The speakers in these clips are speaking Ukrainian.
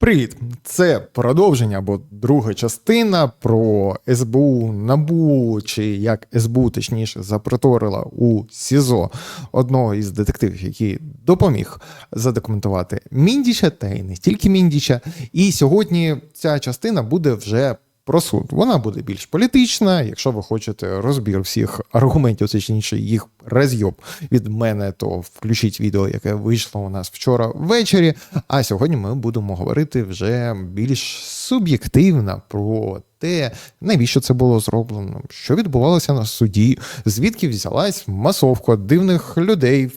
Привіт! Це продовження або друга частина про СБУ Набу, чи як СБУ точніше запроторила у СІЗО одного із детективів, який допоміг задокументувати Міндіча, та й не тільки Міндіча. І сьогодні ця частина буде вже про суд. Вона буде більш політична. Якщо ви хочете розбір всіх аргументів, точніше їх розйоб від мене, то включіть відео, яке вийшло у нас вчора ввечері. А сьогодні ми будемо говорити вже більш суб'єктивно про те, навіщо це було зроблено, що відбувалося на суді, звідки взялась масовка дивних людей.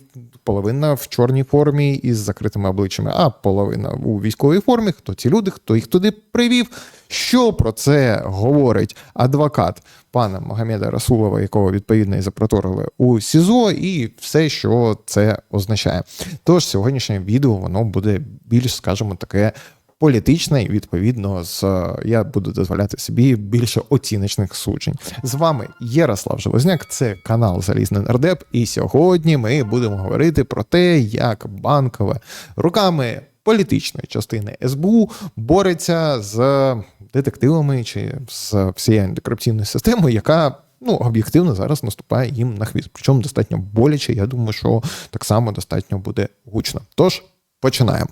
Половина в чорній формі із закритими обличчями, а половина у військовій формі. Хто ці люди, хто їх туди привів? Що про це говорить адвокат пана Магомеда Расулова, якого відповідно і запроторили у СІЗО, і все, що це означає. Тож сьогоднішнє відео воно буде більш, скажімо, таке. Політичне і відповідно з я буду дозволяти собі більше оціночних суджень. З вами Ярослав Железняк, це канал Залізний Нардеп. І сьогодні ми будемо говорити про те, як банкове руками політичної частини СБУ бореться з детективами чи з всією антикорупційною системою, яка ну об'єктивно зараз наступає їм на хвіст. Причому достатньо боляче. Я думаю, що так само достатньо буде гучно. Тож починаємо.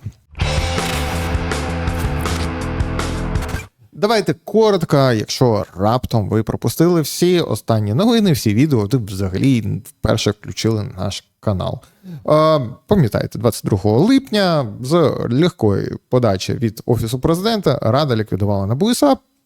Давайте коротко, якщо раптом ви пропустили всі останні новини, всі відео, ви взагалі вперше включили наш канал. Пам'ятаєте, 22 липня з легкої подачі від Офісу президента Рада ліквідувала НАБУ і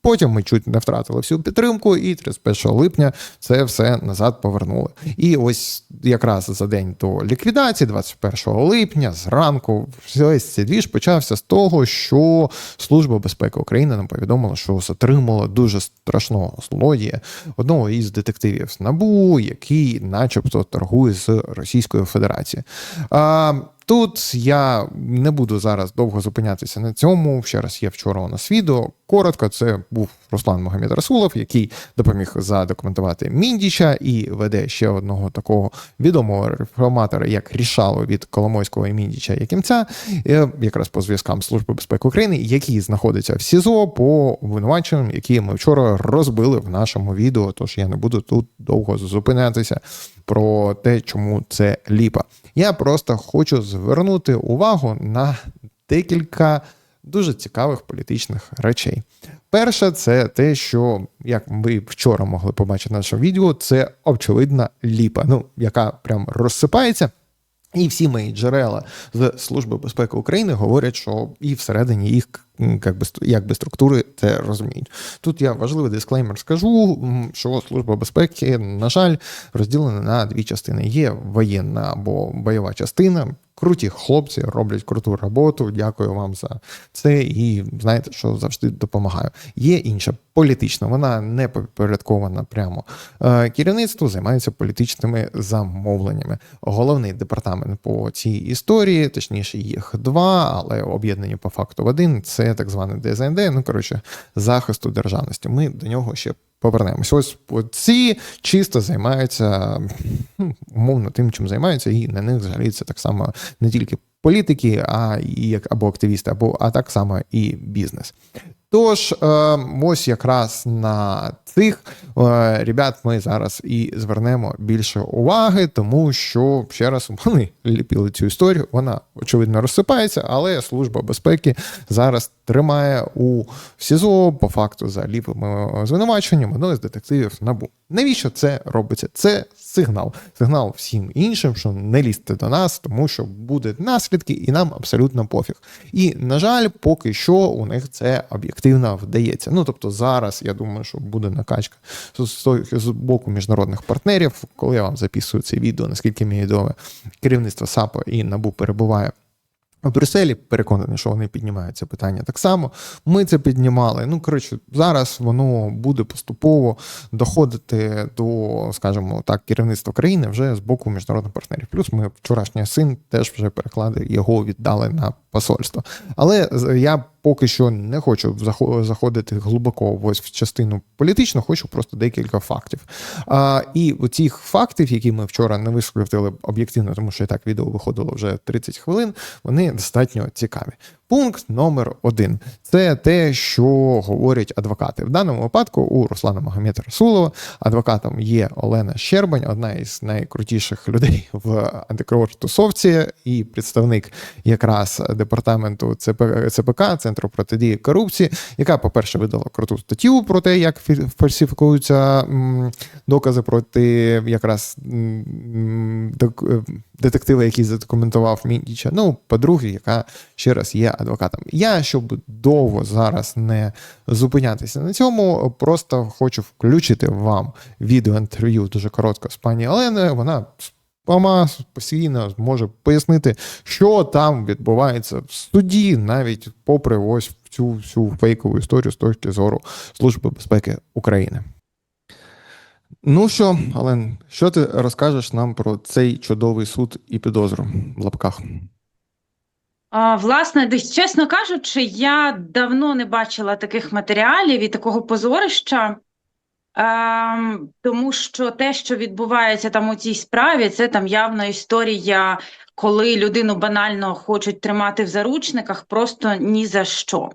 Потім ми чуть не втратили всю підтримку, і 31 липня це все назад повернули. І ось якраз за день до ліквідації, 21 липня, зранку, весь цей двіж почався з того, що Служба безпеки України нам повідомила, що затримала дуже страшного злодія одного із детективів з НАБУ, який, начебто, торгує з Російською Федерацією. Тут я не буду зараз довго зупинятися на цьому. Ще раз є вчора у нас відео. Коротко, це був Руслан Магомед Расулов, який допоміг задокументувати Міндіча і веде ще одного такого відомого реформатора, як Рішало від Коломойського і Міндіча Якимця, е, якраз по зв'язкам Служби безпеки України, який знаходиться в СІЗО по обвинуваченням, які ми вчора розбили в нашому відео. Тож я не буду тут довго зупинятися про те, чому це ліпа. Я просто хочу звернути увагу на декілька дуже цікавих політичних речей. Перше, це те, що як ви вчора могли побачити в нашому відео, це очевидна ліпа, ну яка прям розсипається. І всі мої джерела з Служби безпеки України говорять, що і всередині їх як би, як структури це розуміють. Тут я важливий дисклеймер скажу, що Служба безпеки, на жаль, розділена на дві частини: є воєнна або бойова частина. Круті хлопці роблять круту роботу. Дякую вам за це. І знаєте, що завжди допомагаю. Є інша політична, вона не підпорядкована прямо е, керівництву, займається політичними замовленнями. Головний департамент по цій історії, точніше, їх два, але об'єднані по факту в один. Це так званий ДЗНД, ну коротше, захисту державності. Ми до нього ще повернемось. Ось ці чисто займаються ну, умовно тим, чим займаються, і на них взагалі це так само не тільки політики, а і або активісти, або а так само і бізнес. Тож, е, ось якраз на цих е, ребят ми зараз і звернемо більше уваги, тому що ще раз вони ліпили цю історію. Вона очевидно розсипається, але служба безпеки зараз тримає у СІЗО по факту за ліпими звинуваченням одного з детективів набу. Навіщо це робиться? Це сигнал. Сигнал всім іншим, що не лізьте до нас, тому що будуть наслідки, і нам абсолютно пофіг. І, на жаль, поки що у них це об'єктивно вдається. Ну тобто, зараз я думаю, що буде накачка з боку міжнародних партнерів, коли я вам записую це відео, наскільки мені відомо, керівництво САПО і НАБУ перебуває в Брюсселі переконаний, що вони піднімають це питання так само. Ми це піднімали. Ну, коротше, зараз воно буде поступово доходити до, скажімо так, керівництва країни вже з боку міжнародних партнерів. Плюс ми вчорашній син теж вже переклади його віддали на посольство. Але я поки що не хочу заходити глибоко ось в частину політичну, хочу просто декілька фактів. А, І цих фактів, які ми вчора не висвітлили об'єктивно, тому що і так відео виходило вже 30 хвилин, вони достатньо цікаві. Пункт номер один це те, що говорять адвокати. В даному випадку у Руслана Магомета Расулова адвокатом є Олена Щербань, одна із найкрутіших людей в антикровотусовці і представник якраз департаменту ЦП, ЦПК, Центру протидії корупції, яка, по-перше, видала круту статтю про те, як фі- фальсифікуються докази проти якраз е, детектива, який задокументував Міндіча. Ну, по-друге, яка ще раз є адвокатом. Я, щоб довго зараз не зупинятися на цьому, просто хочу включити вам відеоінтерв'ю дуже коротко з пані Оленою. Вона сама постійно зможе пояснити, що там відбувається в суді, навіть попри ось цю всю фейкову історію з точки зору Служби безпеки України. Ну що, Олен, що ти розкажеш нам про цей чудовий суд і підозру в лапках? А, Власне, десь чесно кажучи, я давно не бачила таких матеріалів і такого позорища, ем, тому що те, що відбувається там у цій справі, це там явно історія, коли людину банально хочуть тримати в заручниках, просто ні за що.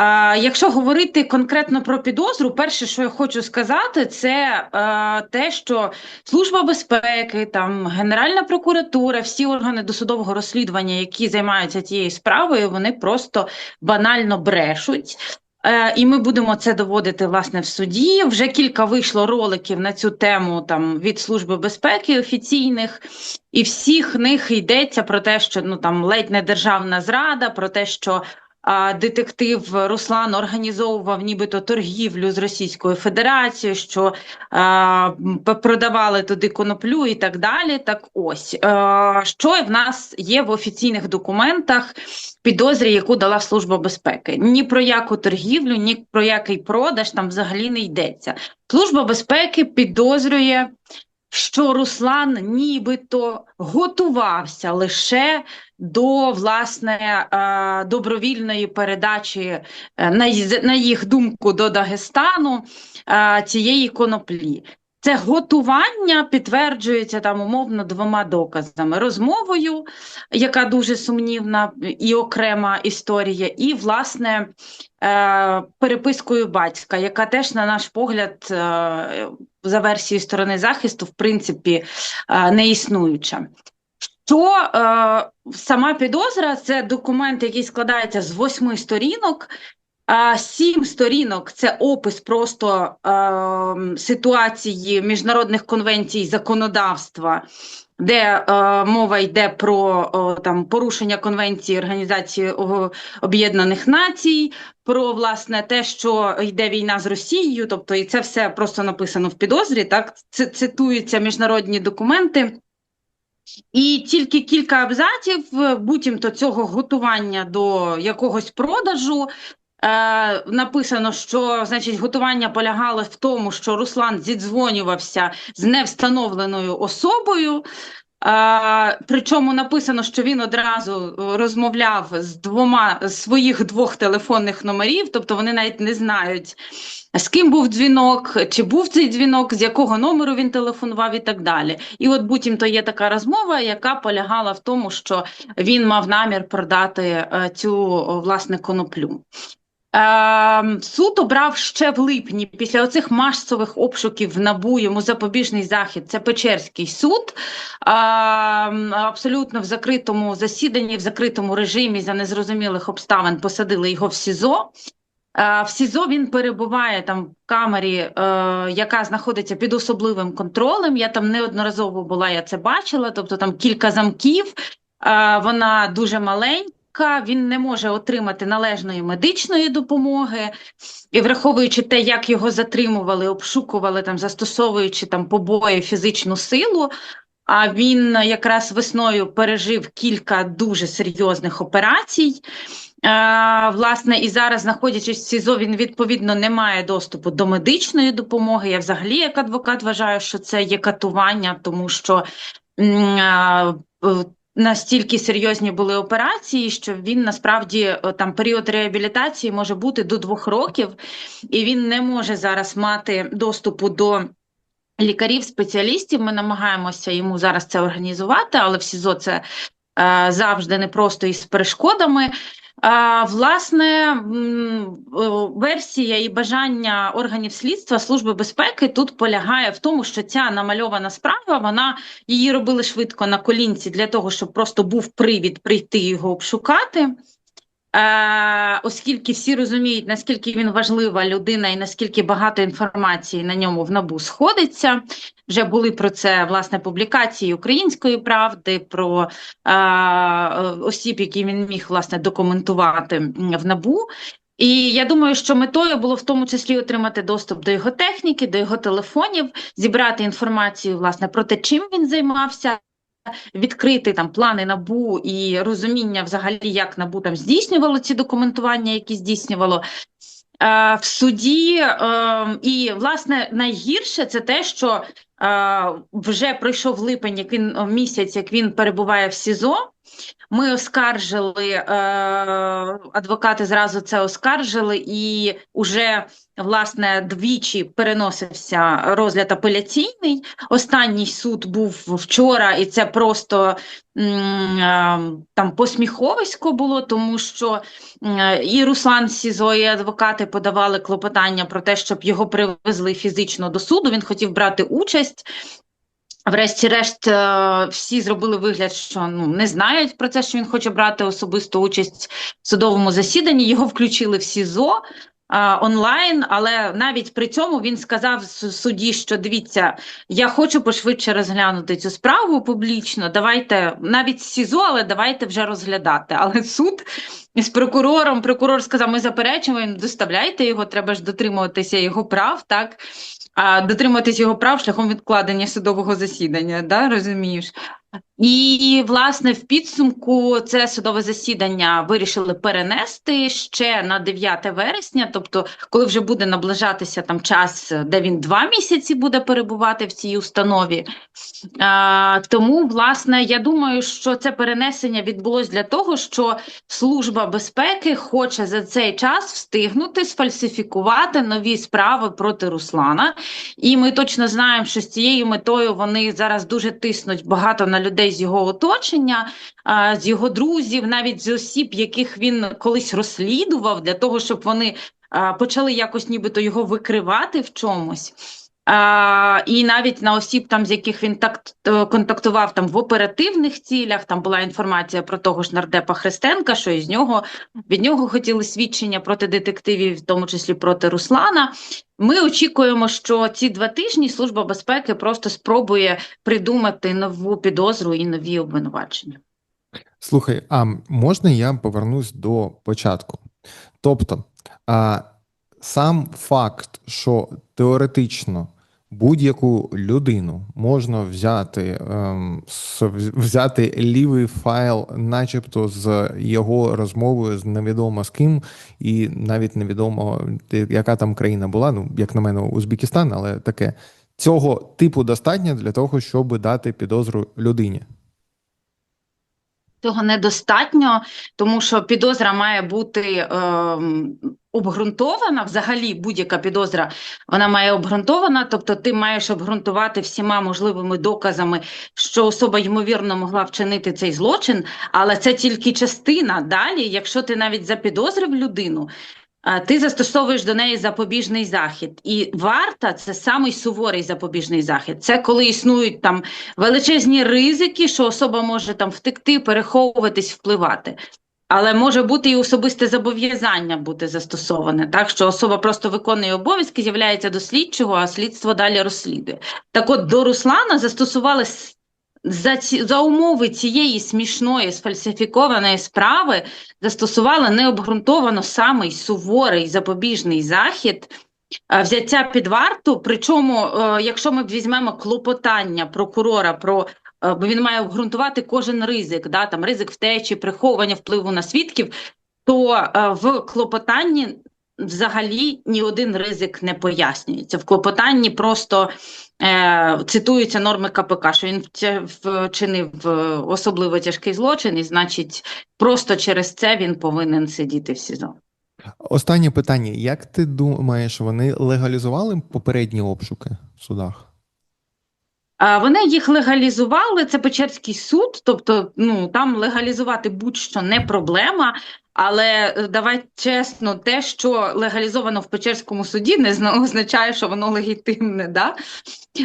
А, якщо говорити конкретно про підозру, перше, що я хочу сказати, це е, те, що Служба безпеки, там Генеральна прокуратура, всі органи досудового розслідування, які займаються цією справою, вони просто банально брешуть. Е, і ми будемо це доводити власне в суді. Вже кілька вийшло роликів на цю тему там від Служби безпеки офіційних, і всіх них йдеться про те, що ну там ледь не державна зрада, про те, що а, детектив Руслан організовував нібито торгівлю з Російською Федерацією, що а, продавали туди коноплю і так далі. Так ось, а, що в нас є в офіційних документах підозрі, яку дала Служба безпеки. Ні про яку торгівлю, ні про який продаж там взагалі не йдеться. Служба безпеки підозрює, що Руслан нібито готувався лише до власне е, добровільної передачі, е, на, їх думку, до Дагестану е, цієї коноплі. Це готування підтверджується там умовно двома доказами: розмовою, яка дуже сумнівна і окрема історія, і власне перепискою батька, яка теж, на наш погляд, за версією сторони захисту, в принципі, е, не існуюча. Що е, сама підозра це документ, який складається з восьми сторінок. Сім сторінок це опис просто е, ситуації міжнародних конвенцій законодавства, де е, мова йде про о, там порушення конвенції Організації Об'єднаних Націй, про власне те, що йде війна з Росією, тобто і це все просто написано в підозрі. Так цитуються міжнародні документи. І тільки кілька абзаців, е, буцімто цього готування до якогось продажу. Е, написано, що значить готування полягало в тому, що Руслан зідзвонювався з невстановленою особою. Е, причому написано, що він одразу е, розмовляв з двома з своїх двох телефонних номерів, тобто вони навіть не знають, з ким був дзвінок, чи був цей дзвінок, з якого номеру він телефонував і так далі. І от буцімто є така розмова, яка полягала в тому, що він мав намір продати е, цю власне коноплю. Е, суд обрав ще в липні після оцих масових обшуків НАБУ йому запобіжний захід. Це Печерський суд. Е, абсолютно в закритому засіданні, в закритому режимі за незрозумілих обставин посадили його в СІЗО. Е, В СІЗО він перебуває там в камері, е, яка знаходиться під особливим контролем. Я там неодноразово була, я це бачила. Тобто там кілька замків, е, вона дуже маленька. Він не може отримати належної медичної допомоги, і враховуючи те, як його затримували, обшукували там, застосовуючи там побої, фізичну силу. А він якраз весною пережив кілька дуже серйозних операцій. Е, власне, і зараз, знаходячись в СІЗО, він відповідно не має доступу до медичної допомоги. Я взагалі, як адвокат, вважаю, що це є катування, тому що е, настільки серйозні були операції, що він насправді е, там період реабілітації може бути до двох років, і він не може зараз мати доступу до. Лікарів, спеціалістів, ми намагаємося йому зараз це організувати, але в СІЗО це е, завжди непросто із перешкодами. Власне, версія і бажання органів слідства Служби безпеки тут полягає в тому, що ця намальована справа, вона її робили швидко на колінці для того, щоб просто був привід прийти його обшукати. Е, оскільки всі розуміють, наскільки він важлива людина і наскільки багато інформації на ньому в набу сходиться. Вже були про це власне публікації української правди, про е, осіб, які він міг власне документувати в набу. І я думаю, що метою було в тому числі отримати доступ до його техніки, до його телефонів, зібрати інформацію власне про те, чим він займався. Відкрити там плани набу і розуміння, взагалі, як набу там здійснювало ці документування, які здійснювало е, в суді. Е, і власне найгірше це те, що е, вже пройшов липень, як він місяць, як він перебуває в СІЗО. Ми оскаржили, е, адвокати зразу це оскаржили, і уже власне двічі переносився розгляд апеляційний. Останній суд був вчора, і це просто е, там посміховисько було, тому що е, і Руслан Сізо, і адвокати подавали клопотання про те, щоб його привезли фізично до суду. Він хотів брати участь. Врешті-решт, е, всі зробили вигляд, що ну не знають про це, що він хоче брати особисту участь в судовому засіданні. Його включили в СІЗО е, онлайн, але навіть при цьому він сказав с- судді, що дивіться, я хочу пошвидше розглянути цю справу публічно. Давайте навіть СІЗО, але давайте вже розглядати. Але суд з прокурором, прокурор сказав: ми заперечуємо, доставляйте його, треба ж дотримуватися його прав, так. А дотримуватись його прав шляхом відкладення судового засідання, да, розумієш? І, власне, в підсумку це судове засідання вирішили перенести ще на 9 вересня, тобто, коли вже буде наближатися там час, де він два місяці буде перебувати в цій установі. А, тому, власне, я думаю, що це перенесення відбулось для того, що Служба безпеки хоче за цей час встигнути сфальсифікувати нові справи проти Руслана. І ми точно знаємо, що з цією метою вони зараз дуже тиснуть багато на людей з його оточення, з його друзів, навіть з осіб, яких він колись розслідував, для того, щоб вони почали якось нібито його викривати в чомусь. І навіть на осіб, там, з яких він так е, контактував там в оперативних цілях, там була інформація про того ж нардепа Христенка, що із нього від нього хотіли свідчення проти детективів, в тому числі проти Руслана. Ми очікуємо, що ці два тижні Служба безпеки просто спробує придумати нову підозру і нові обвинувачення. Слухай, а можна я повернусь до початку? Тобто, а, сам факт, що теоретично будь-яку людину можна взяти, ем, взяти лівий файл, начебто з його розмовою з невідомо з ким, і навіть невідомо, яка там країна була. Ну, як на мене, Узбекистан, але таке. Цього типу достатньо для того, щоб дати підозру людині. Цього недостатньо, тому що підозра має бути е, обґрунтована. Взагалі, будь-яка підозра вона має обґрунтована, тобто ти маєш обґрунтувати всіма можливими доказами, що особа ймовірно могла вчинити цей злочин, але це тільки частина. Далі, якщо ти навіть запідозрив людину. Ти застосовуєш до неї запобіжний захід, і варта це самий суворий запобіжний захід. Це коли існують там величезні ризики, що особа може там втекти, переховуватись, впливати. Але може бути і особисте зобов'язання бути застосоване, так що особа просто виконує обов'язки, з'являється до слідчого, а слідство далі розслідує. Так от до Руслана застосували за, ці, за умови цієї смішної сфальсифікованої справи, застосували необґрунтовано самий суворий запобіжний захід е, взяття під варту. Причому, е, якщо ми візьмемо клопотання прокурора про е, бо він має обґрунтувати кожен ризик, да, там ризик втечі, приховування впливу на свідків, то в клопотанні взагалі ні один ризик не пояснюється. В клопотанні просто е, цитуються норми КПК, що він вчинив е, особливо тяжкий злочин, і значить, просто через це він повинен сидіти в СІЗО. Останнє питання: як ти думаєш, вони легалізували попередні обшуки в судах? Вони їх легалізували, це Печерський суд, тобто ну, там легалізувати будь-що не проблема, Але е, давай чесно, те, що легалізовано в Печерському суді, не означає, що воно легітимне. Да?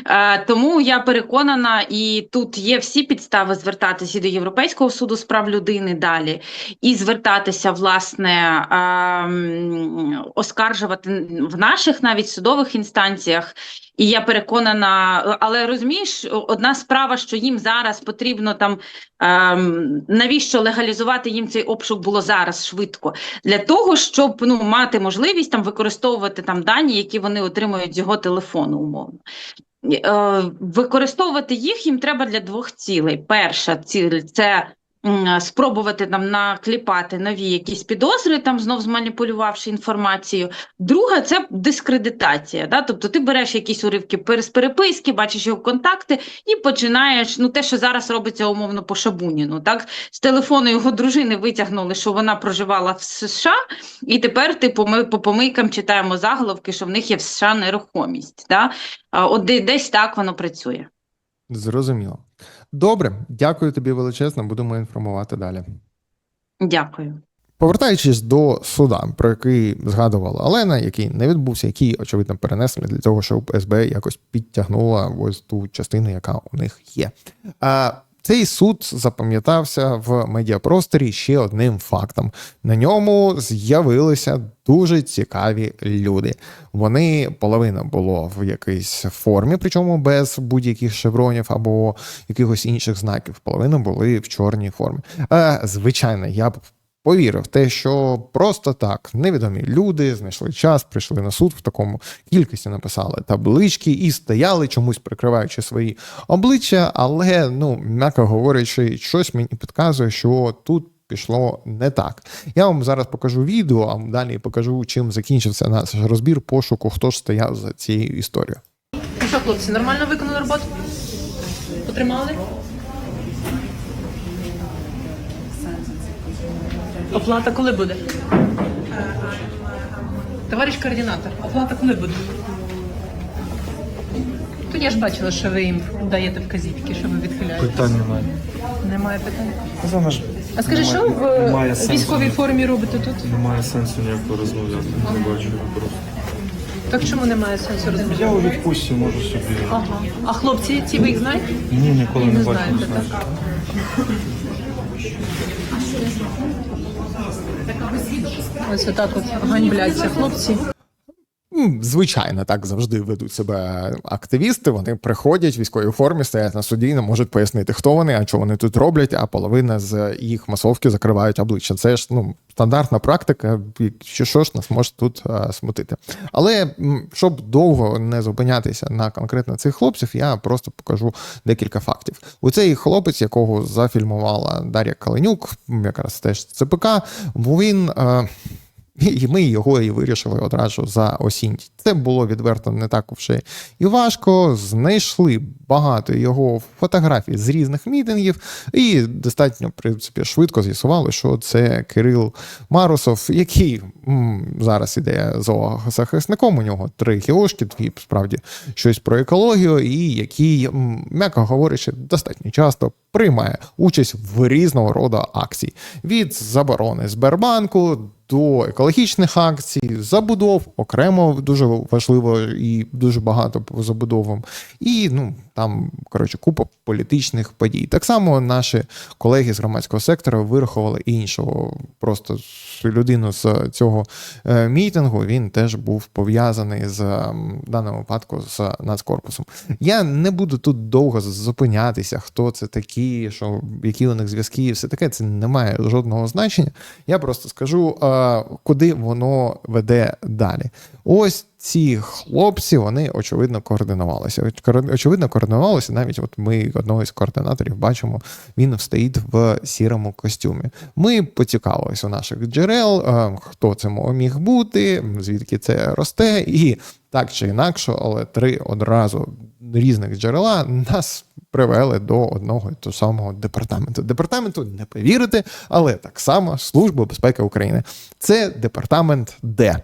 Е, тому я переконана, і тут є всі підстави звертатися до Європейського суду з прав людини далі, і звертатися, власне, ем, оскаржувати в наших навіть судових інстанціях. І я переконана, але розумієш, одна справа, що їм зараз потрібно там ем, навіщо легалізувати їм цей обшук було зараз швидко для того, щоб ну мати можливість там використовувати там дані, які вони отримують з його телефону, умовно. Е, використовувати їх їм треба для двох цілей. Перша ціль це спробувати там накліпати нові якісь підозри, там знов зманіпулювавши інформацію. Друга це дискредитація. Да? Тобто ти береш якісь уривки з переписки, бачиш його контакти і починаєш. Ну, те, що зараз робиться умовно по Шабуніну. Так з телефону його дружини витягнули, що вона проживала в США, і тепер типу, ми по помийкам читаємо заголовки, що в них є в США нерухомість. Да? От десь так воно працює. Зрозуміло. Добре, дякую тобі величезно, будемо інформувати далі. Дякую. Повертаючись до суда, про який згадувала Олена, який не відбувся, який, очевидно, перенесли для того, щоб СБ якось підтягнула ось ту частину, яка у них є. А цей суд запам'ятався в медіапросторі ще одним фактом. На ньому з'явилися дуже цікаві люди. Вони половина було в якійсь формі, причому без будь-яких шевронів або якихось інших знаків. Половина були в чорній формі. Е, звичайно, я б повірив те, що просто так невідомі люди знайшли час, прийшли на суд в такому кількості, написали таблички і стояли чомусь прикриваючи свої обличчя, але ну м'яко говорячи, щось мені підказує, що тут. Пішло не так. Я вам зараз покажу відео, а далі покажу, чим закінчився наш розбір пошуку, хто ж стояв за цією історією. Що, хлопці, нормально виконали роботу? Потримали? Оплата коли буде? Товариш координатор, оплата коли буде? То я ж бачила, що ви їм даєте вказівки, що ви відхиляєте. Питань немає. Немає питань. Ж А скажи, що в немає е, сенсу. військовій формі робите тут? Немає сенсу ніякого розмовляти. Не бачу просто. Так чому немає сенсу розмовляти? Я у відпустці можу собі. Ага. А хлопці, ці ви їх знаєте? Ні, ніколи Не не бачив. знаєте, не знаю. так? Ось отак от ганьбляться хлопці. Звичайно, так завжди ведуть себе активісти. Вони приходять в військовій формі, стоять на суді, не можуть пояснити, хто вони, а що вони тут роблять. А половина з їх масовки закривають обличчя. Це ж ну стандартна практика. Що що ж нас може тут а, смутити? Але щоб довго не зупинятися на конкретно цих хлопців, я просто покажу декілька фактів. У цей хлопець, якого зафільмувала Дар'я Каленюк, якраз теж ЦПК, він. І ми його і вирішили одразу за осінь. Це було відверто не так вже і важко. Знайшли багато його фотографій з різних мітингів, і достатньо в принципі швидко з'ясували, що це Кирил Марусов, який м, зараз іде зоозахисником. У нього три кілошки, дві справді щось про екологію, і який, м'яко говорячи, достатньо часто приймає участь в різного роду акцій від заборони Сбербанку до екологічних акцій, забудов окремо дуже важливо і дуже багато по забудовам. І ну там коротше купа політичних подій. Так само наші колеги з громадського сектору вирахували іншого просто людину з цього е, мітингу. Він теж був пов'язаний з в даному випадку з нацкорпусом. Я не буду тут довго зупинятися, хто це такі, що які у них зв'язки, і все таке. Це не має жодного значення. Я просто скажу, куди воно веде далі. Ось ці хлопці, вони очевидно координувалися. Очевидно, координувалися. Навіть от ми одного із координаторів бачимо, він стоїть в сірому костюмі. Ми поцікавилися у наших джерел, хто це міг бути, звідки це росте, і так чи інакше, але три одразу різних джерела нас привели до одного і того самого департаменту. Департаменту не повірите, але так само Служба безпеки України. Це департамент Д.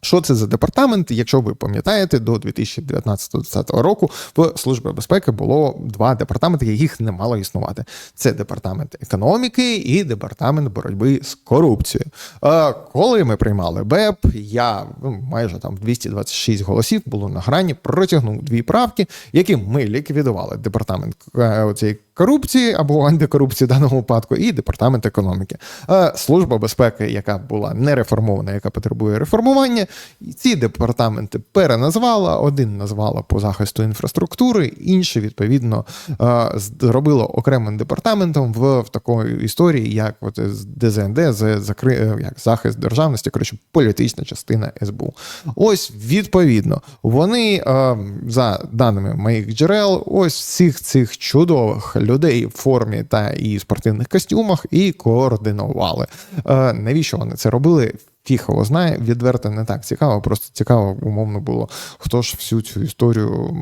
Що це за департамент? Якщо ви пам'ятаєте, до 2019-2020 року в Службі безпеки було два департаменти, яких не мало існувати. Це департамент економіки і департамент боротьби з корупцією. Е, Коли ми приймали БЕП, я ну, майже там 226 голосів було на грані, протягнув дві правки, яким ми ліквідували департамент е, оцієї корупції або антикорупції в даному випадку, і департамент економіки. Е, Служба безпеки, яка була не реформована, яка потребує реформування, ці департаменти переназвала. Один назвала по захисту інфраструктури, інший, відповідно, е, зробило окремим департаментом в, в такої історії, як от з ДЗНД, з закри... е, як захист державності, коротше, політична частина СБУ. Ось відповідно, вони за даними моїх джерел, ось всіх цих чудових людей в формі та і спортивних костюмах і координували. Е, навіщо вони це робили? Фіг його знає, відверто не так цікаво, просто цікаво, умовно було, хто ж всю цю історію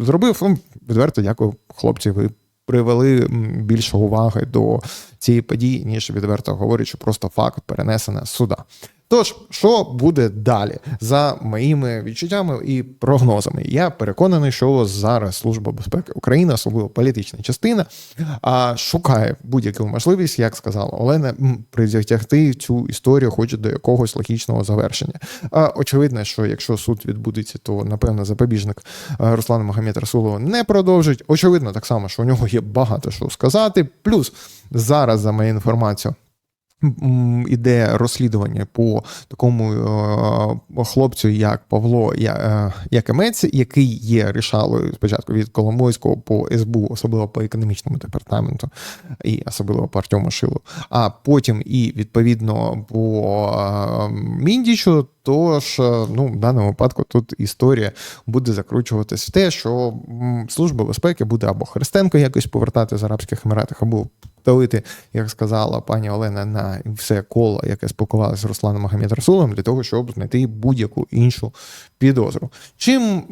зробив. Ну, відверто дякую, хлопці. Ви привели більше уваги до цієї події, ніж відверто говорять, що просто факт перенесена з суда. Тож, що буде далі за моїми відчуттями і прогнозами? Я переконаний, що зараз Служба безпеки України, особливо політична частина, шукає будь-яку можливість, як сказала Олена, притягти цю історію, хоч до якогось логічного завершення. Очевидно, що якщо суд відбудеться, то напевно запобіжник Руслана Магомед Расулова не продовжить. Очевидно, так само, що у нього є багато що сказати. Плюс зараз, за моєю інформацією, іде розслідування по такому е, хлопцю, як Павло е, Якимець, який є рішалою спочатку від Коломойського по СБУ, особливо по економічному департаменту, і особливо по Артему Шилу, а потім і відповідно по е, Міндічу. Тож, е, ну, в даному випадку тут історія буде закручуватись в те, що служба безпеки буде або Христенко якось повертати з Арабських Еміратів, або давити, як сказала пані Олена, на все коло, яке спілкувалося з Русланом Магомед Расулом, для того, щоб знайти будь-яку іншу підозру. Чим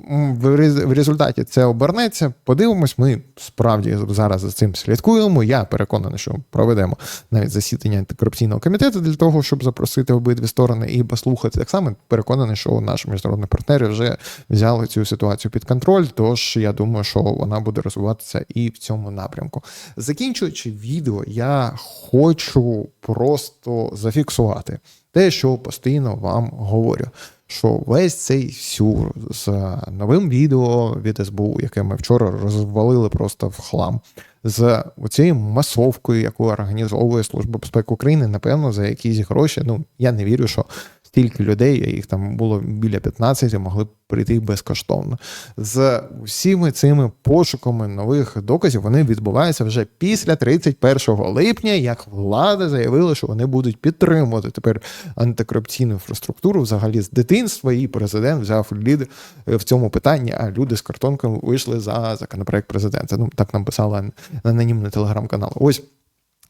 в результаті це обернеться, подивимось. Ми справді зараз за цим слідкуємо. Я переконаний, що проведемо навіть засідання антикорупційного комітету для того, щоб запросити обидві сторони і послухати. Так само переконаний, що наші міжнародні партнери вже взяли цю ситуацію під контроль. Тож я думаю, що вона буде розвиватися і в цьому напрямку. Закінчуючи відео, я хочу просто зафіксувати те, що постійно вам говорю. Що весь цей сюр з новим відео від СБУ, яке ми вчора розвалили просто в хлам, з цією масовкою, яку організовує Служба безпеки України, напевно, за якісь гроші. Ну я не вірю, що стільки людей, їх там було біля 15, могли прийти безкоштовно. З усіми цими пошуками нових доказів вони відбуваються вже після 31 липня, як влада заявила, що вони будуть підтримувати тепер антикорупційну інфраструктуру взагалі з дитинства. І президент взяв лід в цьому питанні. А люди з картонками вийшли за законопроект президента. Ну так написала анонімний телеграм-канал. Ось.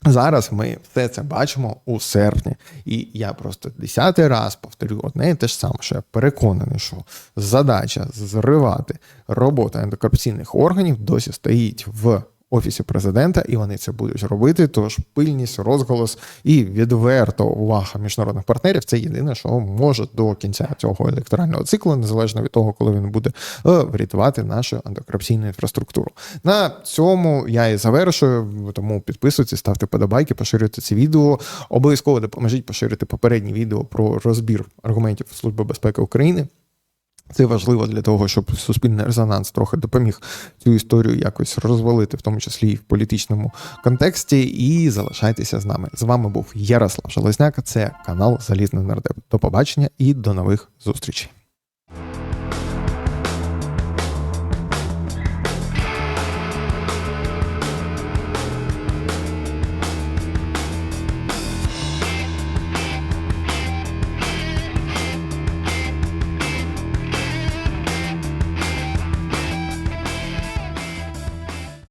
Зараз ми все це бачимо у серпні, і я просто десятий раз повторю одне і те ж саме, що я переконаний, що задача зривати роботу антикорупційних органів досі стоїть в офісі президента, і вони це будуть робити. Тож пильність, розголос і відверто увага міжнародних партнерів це єдине, що може до кінця цього електорального циклу, незалежно від того, коли він буде е, врятувати нашу антикорупційну інфраструктуру. На цьому я і завершую. Тому підписуйтесь, ставте подобайки, поширюйте це відео. Обов'язково допоможіть поширити попереднє відео про розбір аргументів Служби безпеки України. Це важливо для того, щоб суспільний резонанс трохи допоміг цю історію якось розвалити, в тому числі і в політичному контексті. І залишайтеся з нами. З вами був Ярослав Железняк. Це канал Залізний нардеп. До побачення і до нових зустрічей.